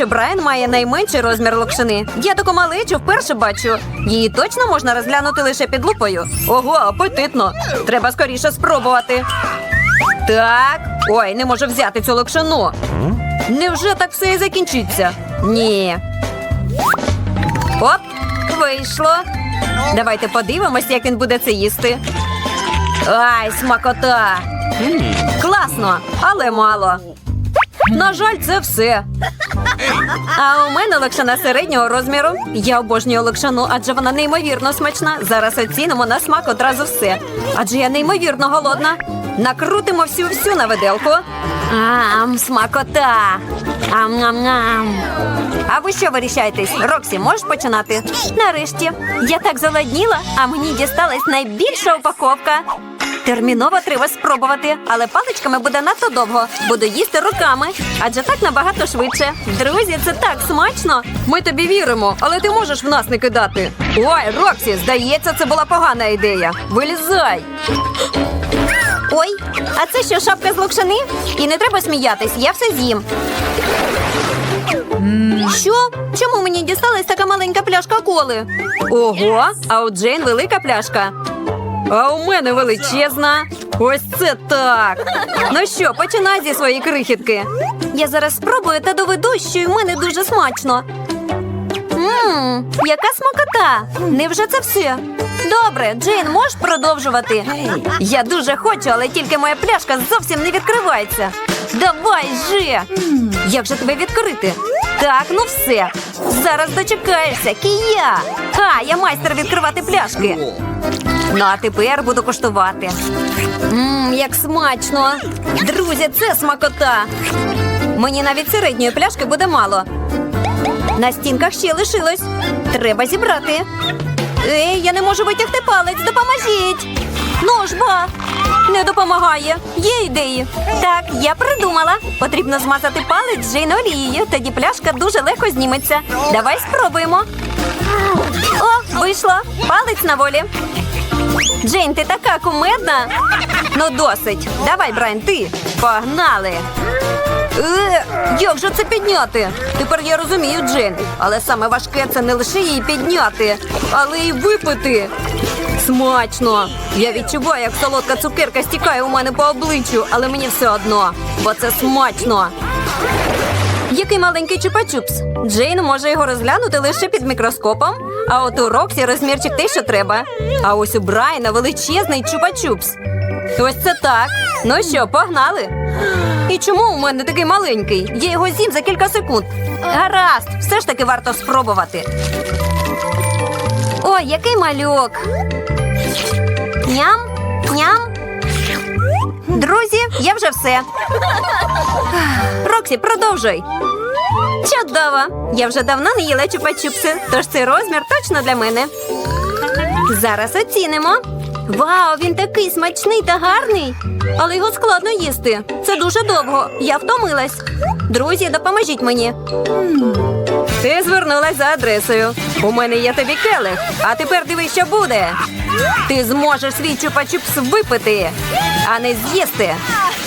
що Брайан має найменший розмір локшини. Я таку малечу вперше бачу. Її точно можна розглянути лише під лупою. Ого, апетитно. Треба скоріше спробувати. Так. Ой, не можу взяти цю локшину. Невже так все і закінчиться? Ні. Оп, вийшло. Давайте подивимось, як він буде це їсти. Ай, смакота! Класно, але мало. На жаль, це все. А у мене локшина середнього розміру. Я обожнюю локшину, адже вона неймовірно смачна. Зараз оцінимо на смак одразу все. Адже я неймовірно голодна. Накрутимо всю всю на виделку. Ам, смакота. Ам-ням-ням. А ви що вирішаєтесь? Роксі, можеш починати? Нарешті. Я так заладніла, а мені дісталась найбільша упаковка. Терміново треба спробувати, але паличками буде надто довго. Буду їсти руками, адже так набагато швидше. Друзі, це так смачно. Ми тобі віримо, але ти можеш в нас не кидати. Ой, Роксі, здається, це була погана ідея. Вилізай. Ой, а це що, шапка з локшини? І не треба сміятись, я все з'їм. Що? Чому мені дісталась така маленька пляшка коли? Ого, а у Джейн велика пляшка. А у мене величезна. Ось це так. Ну що, починай зі своєї крихітки. Я зараз спробую та доведу, що й мене дуже смачно. Ммм, яка смакота! Невже це все? Добре, Джейн, можеш продовжувати? Я дуже хочу, але тільки моя пляшка зовсім не відкривається. Давай же! Як же тебе відкрити? Так, ну все. Зараз дочекаєшся, кія. Ха, я майстер відкривати пляшки. Ну, а тепер буду коштувати. Ммм, як смачно. Друзі, це смакота. Мені навіть середньої пляшки буде мало. На стінках ще лишилось. Треба зібрати. Ей, я не можу витягти палець, допоможіть. Ну ж ба. Не допомагає. Є ідеї. Так, я придумала. Потрібно змазати палець Джейн олією, тоді пляшка дуже легко зніметься. Давай спробуємо. О, вийшло. Палець на волі. Джейн, ти така кумедна. Ну, досить. Давай, Брайан, ти. Погнали. Е, як же це підняти? Тепер я розумію, Джейн. Але саме важке це не лише її підняти, але й випити. Смачно. Я відчуваю, як солодка цукерка стікає у мене по обличчю, але мені все одно, бо це смачно. Який маленький чупа-чупс. Джейн може його розглянути лише під мікроскопом, а от у Роксі розмірчик те, що треба. А ось у Брайана величезний чупа-чупс. Ось це так. Ну що, погнали? І чому у мене такий маленький? Я його з'їм за кілька секунд. Гаразд, все ж таки варто спробувати. Ой, який малюк. Ням, ням. Друзі, я вже все. Роксі, продовжуй. Чудово! Я вже давно не їла чупа-чупси, тож цей розмір точно для мене. Зараз оцінимо. Вау, він такий смачний та гарний. Але його складно їсти. Це дуже довго. Я втомилась. Друзі, допоможіть мені. Ти звернулась за адресою. У мене є тобі келих. А тепер дивись, що буде. Ти зможеш свій чупа-чупс випити, а не з'їсти.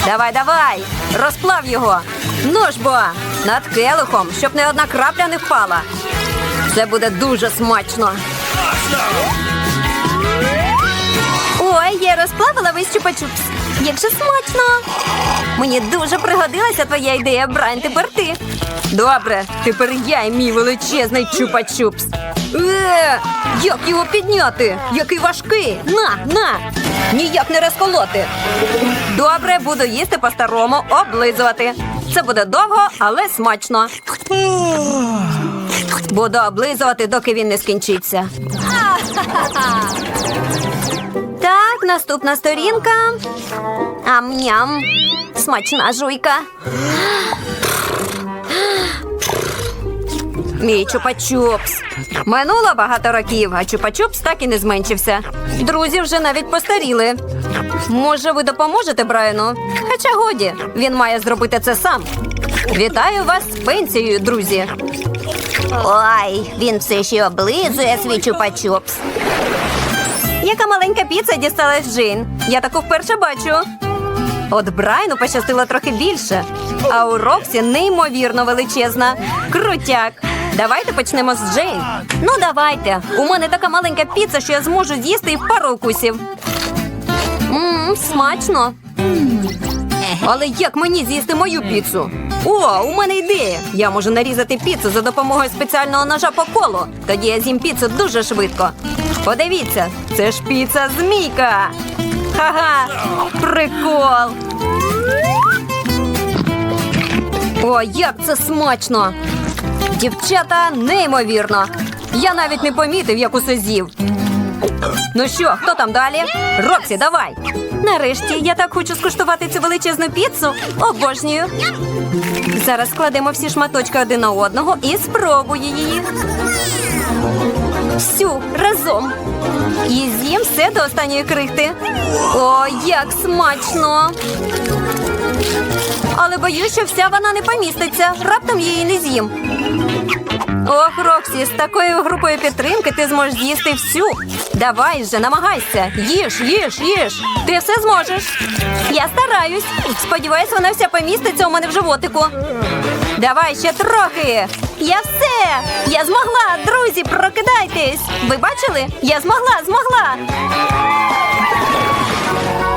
Давай, давай, розплав його. Ну бо, над келихом, щоб не одна крапля не впала. Це буде дуже смачно. Ой, я розплавила весь чупа-чупс. Як же смачно. Мені дуже пригодилася твоя ідея, Брайан, тепер ти. Добре, тепер я і мій величезний чупа-чупс. Е, як його підняти? Який важкий. На, на. Ніяк не розколоти. Добре, буду їсти по-старому, облизувати. Це буде довго, але смачно. Буду облизувати, доки він не скінчиться. Наступна сторінка. Ам-ням. Смачна жуйка. Мій чупа-чупс. Минуло багато років, а чупа-чупс так і не зменшився. Друзі вже навіть постаріли. Може, ви допоможете Брайану? Хоча годі, він має зробити це сам. Вітаю вас з пенсією, друзі. Ой, він все ще облизує свій чупа-чупс. Яка маленька піца дісталась Джейн. Я таку вперше бачу. От Брайну пощастило трохи більше. А у Роксі неймовірно величезна. Крутяк. Давайте почнемо з Джейн. Ну, давайте. У мене така маленька піца, що я зможу з'їсти і пару укусів. Ммм, смачно. Але як мені з'їсти мою піцу? О, у мене ідея. Я можу нарізати піцу за допомогою спеціального ножа по колу. Тоді я з'їм піцу дуже швидко. Подивіться, це ж піца змійка. Ха-ха, прикол. О, як це смачно! Дівчата, неймовірно. Я навіть не помітив, як усе з'їв. Ну що, хто там далі? Роксі, давай. Нарешті я так хочу скуштувати цю величезну піцу. Обожнюю. Зараз складемо всі шматочки один на одного і спробую її. Всю разом. І з'їм все до останньої крихти. О, як смачно! Але боюсь, що вся вона не поміститься. Раптом її не з'їм. Ох, Роксі, з такою групою підтримки ти зможеш з'їсти всю. Давай же, намагайся. Їж, їж, їж. Ти все зможеш. Я стараюсь. Сподіваюсь, вона вся поміститься у мене в животику. Давай ще трохи. Я все. Я змогла, друзі, прокидайтесь. Ви бачили? Я змогла, змогла.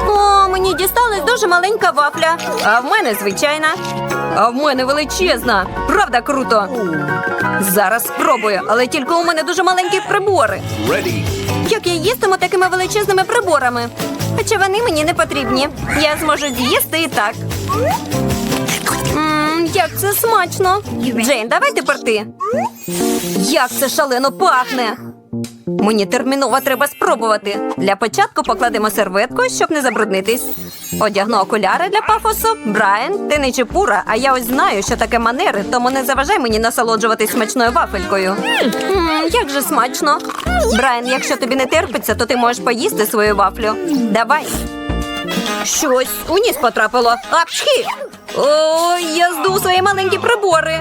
О, мені дісталась дуже маленька вафля. А в мене звичайна. А в мене величезна. Правда круто. Зараз спробую, але тільки у мене дуже маленькі прибори. Як я їстиму такими величезними приборами? Хоча вони мені не потрібні. Я зможу з'їсти і так. Як це смачно. Джейн, давай тепер ти. Як це шалено пахне. Мені терміново треба спробувати. Для початку покладемо серветку, щоб не забруднитись. Одягну окуляри для пафосу. Брайан, ти не чепура, а я ось знаю, що таке манери, тому не заважай мені насолоджуватись смачною вафелькою. Ммм, як же смачно. Брайан, якщо тобі не терпиться, то ти можеш поїсти свою вафлю. Давай. Щось у ніс потрапило. Апчхі! Ой, я здув свої маленькі прибори.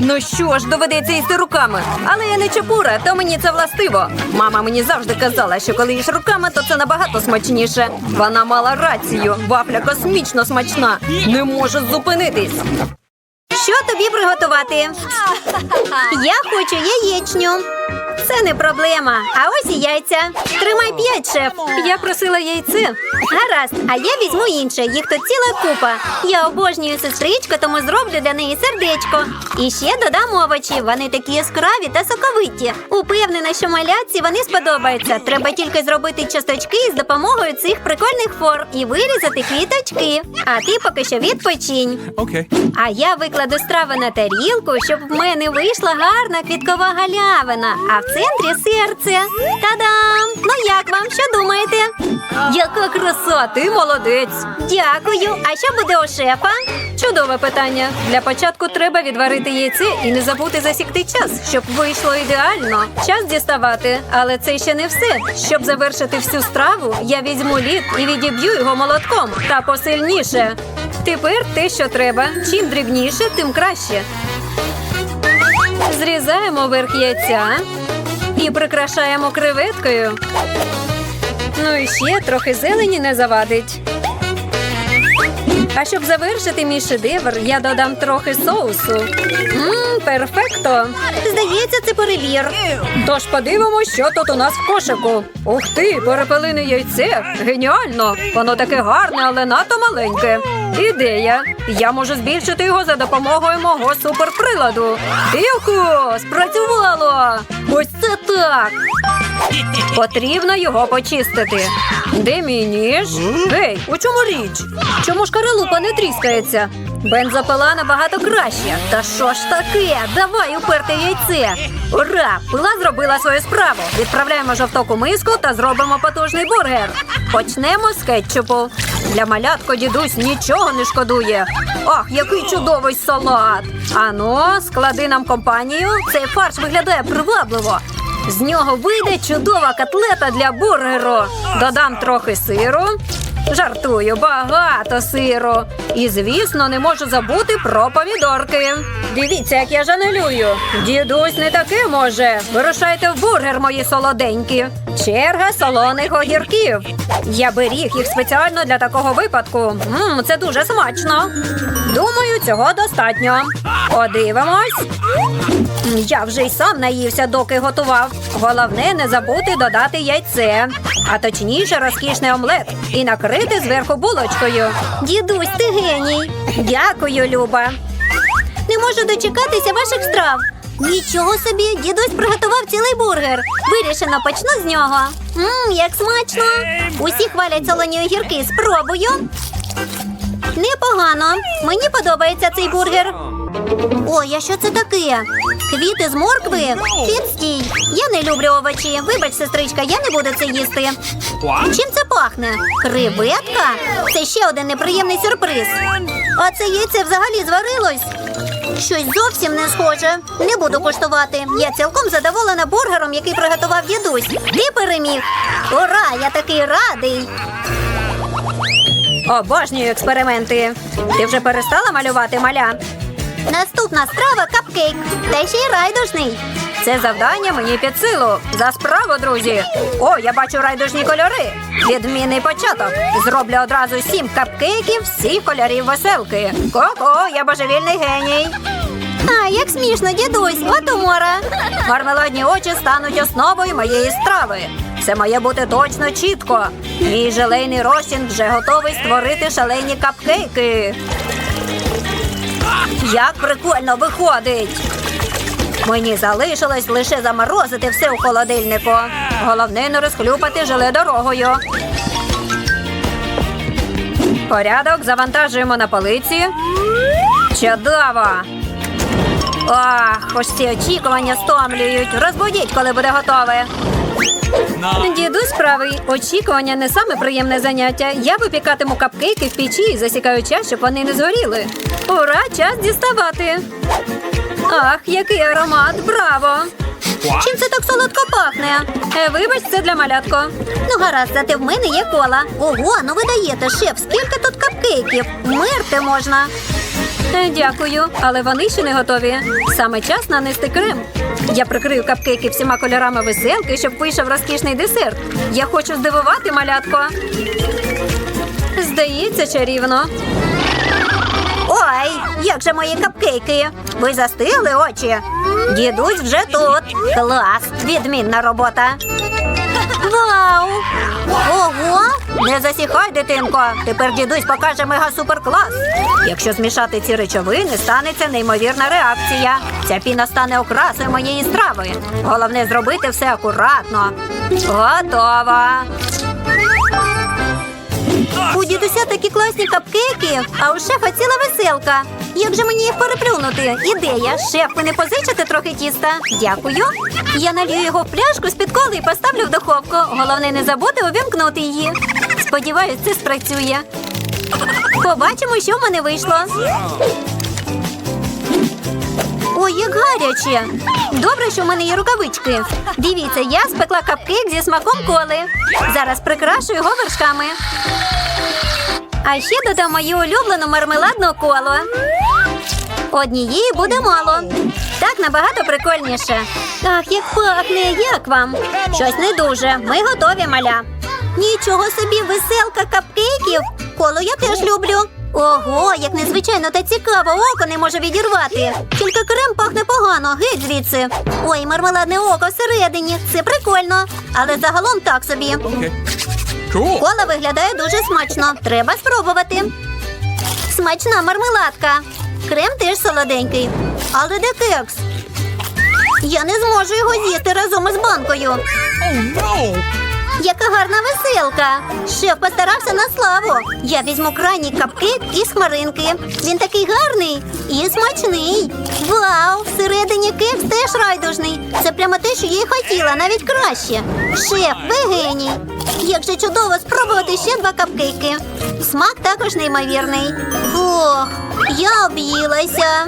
Ну що ж, доведеться їсти руками. Але я не чепура, то мені це властиво. Мама мені завжди казала, що коли їш руками, то це набагато смачніше. Вона мала рацію. Вафля космічно смачна. Не можу зупинитись. Що тобі приготувати? Я хочу яєчню. Це не проблема. А ось і яйця. Тримай п'ять, шеф. Я просила яйце. Гаразд, а я візьму інше. Їх тут ціла купа. Я обожнюю сестричку, тому зроблю для неї сердечко. І ще додам овочі. Вони такі яскраві та соковиті. Упевнена, що малятці вони сподобаються. Треба тільки зробити часточки з допомогою цих прикольних форм і вирізати квіточки. А ти поки що відпочинь. Okay. А я викладу страви на тарілку, щоб в мене вийшла гарна квіткова галявина, а в центрі серце. Та-дам! Ну як вам? Що думаєте? Яка краса, ти молодець. Дякую. А що буде у шефа? Чудове питання. Для початку треба відварити яйце і не забути засікти час, щоб вийшло ідеально. Час діставати, але це ще не все. Щоб завершити всю страву, я візьму лід і відіб'ю його молотком та посильніше. Тепер те, що треба. Чим дрібніше, тим краще. Зрізаємо верх яйця і прикрашаємо креветкою. Ну і ще трохи зелені не завадить. А щоб завершити мій шедевр, я додам трохи соусу. Мм, перфекто. Здається, це перебір. Тож подивимось, що тут у нас в кошику. Ух ти, перепелине яйце. Геніально! Воно таке гарне, але надто маленьке. Ідея. Я можу збільшити його за допомогою мого суперприладу. Ілку, спрацювало! Ось це так. Потрібно його почистити. Де мій ніж? Гей, у чому річ? Чому ж каралупа не тріскається? Бензопила набагато краще. Та що ж таке? Давай уперте яйце. Ура! Пила зробила свою справу. Відправляємо жовток у миску та зробимо потужний бургер. Почнемо з кетчупу. Для малятко дідусь нічого не шкодує. Ах, який чудовий салат! Ану, склади нам компанію. Цей фарш виглядає привабливо. З нього вийде чудова котлета для бургеру. Додам трохи сиру. Жартую, багато сиру. І, звісно, не можу забути про помідорки. Дивіться, як я жанелюю. Дідусь не таке може. Вирушайте в бургер, мої солоденькі. Черга солоних огірків. Я беріг їх спеціально для такого випадку. Мм, це дуже смачно. Думаю, цього достатньо. Подивимось. Я вже й сам наївся, доки готував. Головне не забути додати яйце, а точніше розкішний омлет і накрити зверху булочкою. Дідусь, ти геній. Дякую, Люба. Не можу дочекатися ваших страв. Нічого собі, дідусь приготував цілий бургер. Вирішено почну з нього. Мм, як смачно. Усі хвалять солоні огірки. Спробую. Непогано. Мені подобається цей бургер. Ой, а що це таке? Квіти з моркви? Відстій. Я не люблю овочі. Вибач, сестричка, я не буду це їсти. Чим це пахне? Креветка? Це ще один неприємний сюрприз. А це яйце взагалі зварилось. Щось зовсім не схоже. Не буду куштувати. Я цілком задоволена бургером, який приготував дідусь. Ти переміг. Ура! Я такий радий. Обожнюю експерименти. Ти вже перестала малювати маля? Наступна страва капкейк. Та ще й райдужний. Це завдання мені під силу. За справу, друзі. О, я бачу райдужні кольори. Відмінний початок. Зроблю одразу сім капкейків всіх кольорів веселки. Ко-ко, я божевільний геній. А, як смішно, дідусь, от умора. Мармеладні очі стануть основою моєї страви. Це має бути точно чітко. Мій желейний розчин вже готовий створити шалені капкейки. Як прикольно виходить. Мені залишилось лише заморозити все у холодильнику. Головне не розхлюпати желе дорогою. Порядок завантажуємо на полиці. Чудово! Ах, ось ці очікування стомлюють. Розбудіть, коли буде готове. Дідусь правий. Очікування не саме приємне заняття. Я випікатиму капкейки в печі і засікаю час, щоб вони не згоріли. Ура, час діставати. Ах, який аромат! Браво! Чим це так солодко пахне? Е, вибач, це для малятко. Ну, гаразд, зате в мене є кола. Ого, ну ви даєте, шеф, скільки тут капкейків? Мерти можна. Е, Дякую, але вони ще не готові. Саме час нанести крем. Я прикрию капкейки всіма кольорами веселки, щоб вийшов розкішний десерт. Я хочу здивувати малятко. Здається, чарівно. Ой, як же мої капкейки? Ви застигли очі? Дідусь вже тут. Клас, відмінна робота. Вау! Ого! Не засіхай, дитинко. Тепер дідусь покаже мега суперклас. Якщо змішати ці речовини, станеться неймовірна реакція. Ця піна стане окрасою моєї страви. Головне зробити все акуратно. Готово. У дідуся такі класні капкейки, а у шефа ціла веселка. Як же мені їх переплюнути? Ідея. Шеф, ви не позичите трохи тіста? Дякую. Я налью його в пляшку з-під коли і поставлю в духовку. Головне не забути увімкнути її. Сподіваюсь, це спрацює. Побачимо, що в мене вийшло. Ой, як гаряче. Добре, що в мене є рукавички. Дивіться, я спекла капкейк зі смаком коли. Зараз прикрашу його вершками. А ще додам мою улюблену мармеладну колу. Однієї буде мало. Так набагато прикольніше. Ах, як пахне, як вам? Щось не дуже. Ми готові, маля. Нічого собі, веселка капкейків. Коло я теж люблю. Ого, як незвичайно та цікаво, око не може відірвати. Тільки крем пахне погано, геть звідси. Ой, мармеладне око всередині. Це прикольно. Але загалом так собі. Кола виглядає дуже смачно. Треба спробувати. Смачна мармеладка. Крем теж солоденький. Але де кекс? Я не зможу його з'їсти разом із банкою. Oh no! Яка гарна веселка. Шеф постарався на славу. Я візьму крайній капкейк із хмаринки. Він такий гарний і смачний. Вау! Всередині кекс теж райдужний. Це прямо те, що я й хотіла, навіть краще. Шеф, ви геній. Як же чудово спробувати ще два капкейки. Смак також неймовірний. Ох, я об'їлася.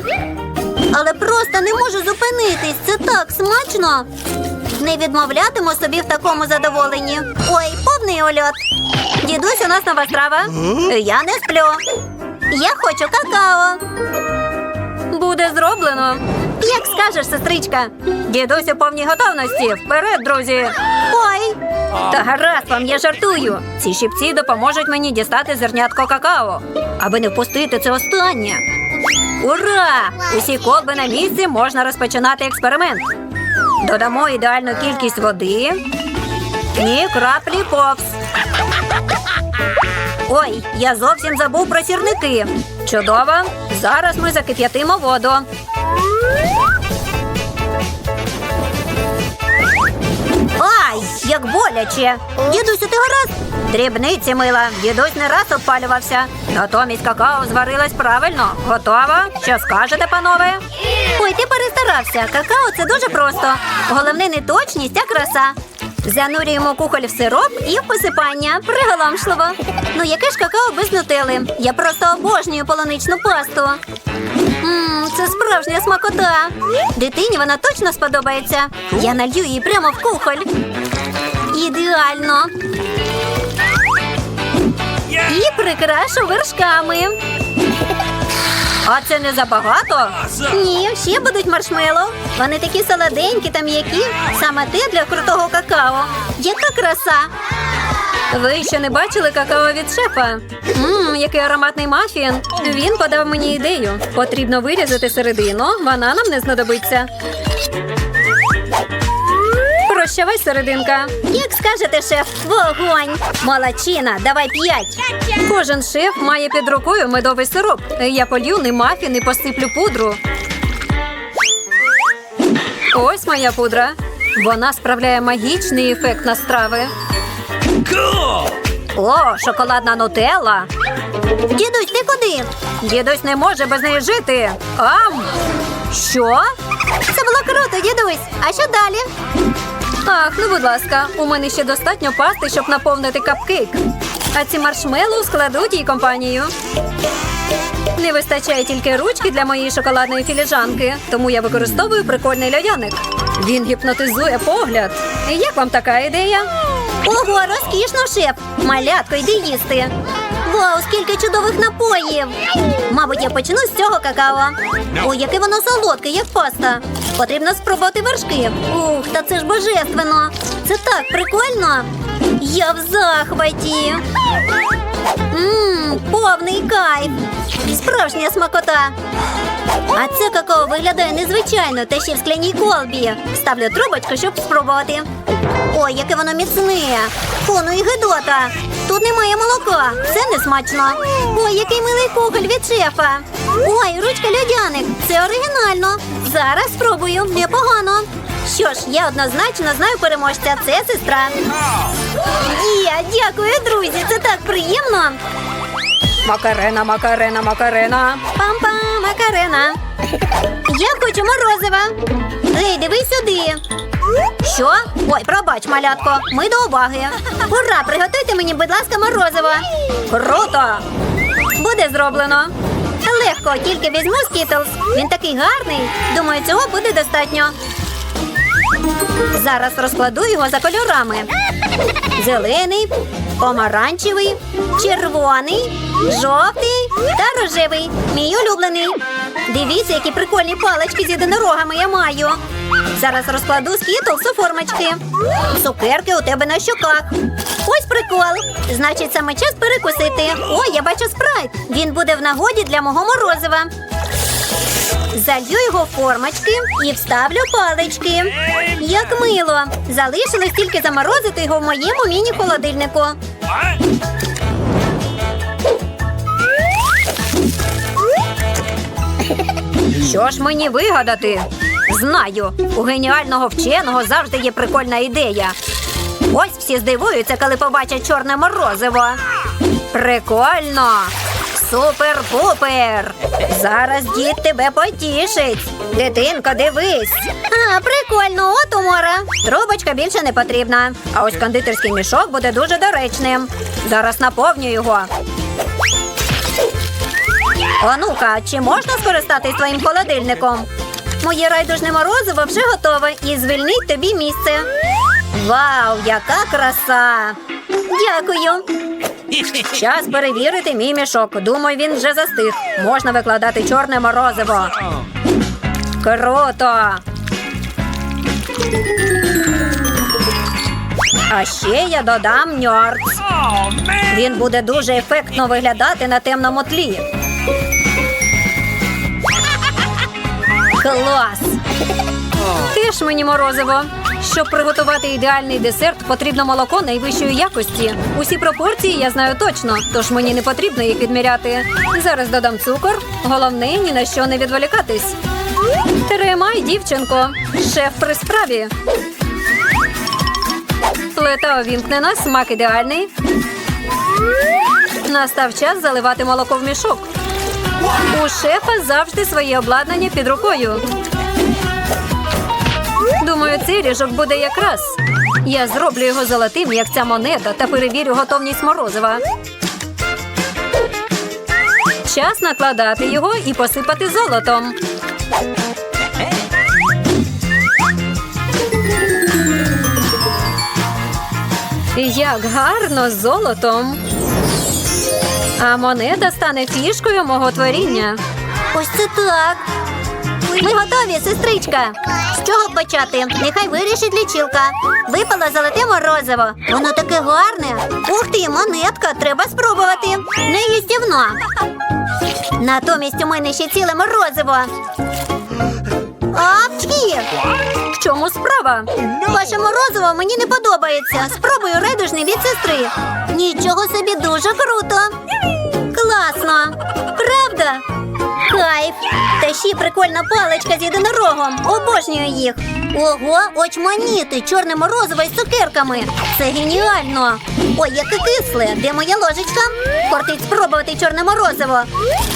Але просто не можу зупинитись. Це так смачно. Не відмовлятиму собі в такому задоволенні. Ой, повний ольот. Дідусь, у нас нова страва. Я не сплю. Я хочу какао. Буде зроблено. Як скажеш, сестричка. Дідусь у повній готовності. Вперед, друзі. Ой. Та гаразд вам, я жартую. Ці щипці допоможуть мені дістати зернятко какао, аби не впустити це останнє. Ура! Усі колби на місці можна розпочинати експеримент. Додамо ідеальну кількість води. Ні краплі повз. Ой, я зовсім забув про сірники. Чудово. Зараз ми закип'ятимо воду. Ай, як боляче. Дідусю, ти гаразд? Дрібниці мила. Дідусь не раз обпалювався. Натомість какао зварилась правильно. Готова? Що скажете, панове? Ой, ти перестарався. Какао це дуже просто. Головне не точність, а краса. Занурюємо кухоль в сироп і в посипання. Приголомшливо. Ну яке ж какао без нутели? Я просто обожнюю полуничну пасту. Це справжня смакота. Дитині вона точно сподобається. Я налью її прямо в кухоль. Ідеально. І прикрашу вершками. А це не забагато? Ні, ще будуть маршмело. Вони такі солоденькі та м'які. Саме те для крутого какао. Яка краса! Ви ще не бачили какао від шефа? Мм, який ароматний мафін. Він подав мені ідею. Потрібно вирізати середину, вона нам не знадобиться. Прощавай, серединка. Як скажете, шеф, вогонь. Молодчина, давай п'ять. Кожен шеф має під рукою медовий сироп. Я полью ним мафін і посиплю пудру. Ось моя пудра. Вона справляє магічний ефект на страви. О, шоколадна нутелла. Дідусь, ти куди? Дідусь не може без неї жити. Ам! Що? Це було круто, дідусь. А що далі? Ах, ну будь ласка, у мене ще достатньо пасти, щоб наповнити капкейк. А ці маршмеллоу складуть їй компанію. Не вистачає тільки ручки для моєї шоколадної філіжанки, тому я використовую прикольний льодяник. Він гіпнотизує погляд. Як вам така ідея? Ого, розкішно, шеф! Малятко, йди їсти. Вау, скільки чудових напоїв! Мабуть, я почну з цього какао. Ой, яке воно солодке, як паста. Потрібно спробувати вершки. Ух, та це ж божественно. Це так прикольно. Я в захваті. Ммм, повний кайф. Справжня смакота. А це какао виглядає незвичайно, та ще в скляній колбі. Ставлю трубочку, щоб спробувати. Ой, яке воно міцне. Фу, ну і гидота. Тут немає молока. Це не смачно. Ой, який милий кухоль від шефа. Ой, ручка льодяник. Це оригінально. Зараз спробую. Непогано. Що ж, я однозначно знаю переможця. Це сестра. Є, дякую, друзі. Це так приємно. Макарена, макарена, макарена. Пам-пам, макарена. Я хочу морозива. Ей, дивись сюди. Що? Ой, пробач, малятко. Ми до уваги. Ура, приготуйте мені, будь ласка, морозиво. Круто! Буде зроблено. Легко, тільки візьму скітлз. Він такий гарний. Думаю, цього буде достатньо. Зараз розкладу його за кольорами. Зелений, помаранчевий, червоний, жовтий та рожевий. Мій улюблений. Дивіться, які прикольні палички з єдинорогами я маю. Зараз розкладу скітлс у формочки. Цукерки у тебе на щоках. Ось прикол. Значить, саме час перекусити. О, я бачу спрайт. Він буде в нагоді для мого морозива. Залью його формочки і вставлю палички. Як мило. Залишилось тільки заморозити його в моєму міні-холодильнику. Що ж мені вигадати? Знаю, у геніального вченого завжди є прикольна ідея. Ось всі здивуються, коли побачать чорне морозиво. Прикольно! Супер-пупер! Зараз дід тебе потішить. Дитинко, дивись. А, прикольно, от умора. Трубочка більше не потрібна. А ось кондитерський мішок буде дуже доречним. Зараз наповню його. Онука, чи можна скористатись твоїм холодильником? Моє райдужне морозиво вже готове і звільнить тобі місце. Вау, яка краса! Дякую. Час перевірити мій мішок. Думаю, він вже застиг. Можна викладати чорне морозиво. Круто! А ще я додам ньорц. Він буде дуже ефектно виглядати на темному тлі. Клас! Теж мені морозиво. Щоб приготувати ідеальний десерт, потрібно молоко найвищої якості. Усі пропорції я знаю точно, тож мені не потрібно їх відміряти. Зараз додам цукор. Головне ні на що не відволікатись. Тримай, дівчинко, шеф при справі. Плита увімкнена, смак ідеальний. Настав час заливати молоко в мішок. У шефа завжди своє обладнання під рукою. Цей ріжок буде якраз. Я зроблю його золотим, як ця монета, та перевірю готовність морозива. Час накладати його і посипати золотом. Як гарно з золотом. А монета стане фішкою мого творіння. Ось це так. Ми готові, сестричка. З чого почати? Нехай вирішить лічилка. Випало золоте морозиво. Воно таке гарне. Ух ти, монетка, треба спробувати. Не їстівно. Натомість у мене ще ціле морозиво. Апчхі! В чому справа? Ваше морозиво мені не подобається. Спробую райдужний від сестри. Нічого собі дуже круто. Класно. Правда? Кайф. Та ще прикольна паличка з єдинорогом. Обожнюю їх. Ого, очманіти, чорне морозиво із цукерками. Це геніально. Ой, яке кисле. Де моя ложечка? Кортить спробувати чорне морозиво.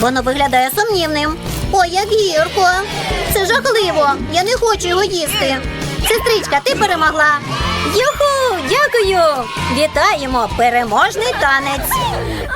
Воно виглядає сумнівним. Ой, як гірко. Це жахливо. Я не хочу його їсти. Сестричка, ти перемогла. Юху! Дякую! Вітаємо! Переможний танець!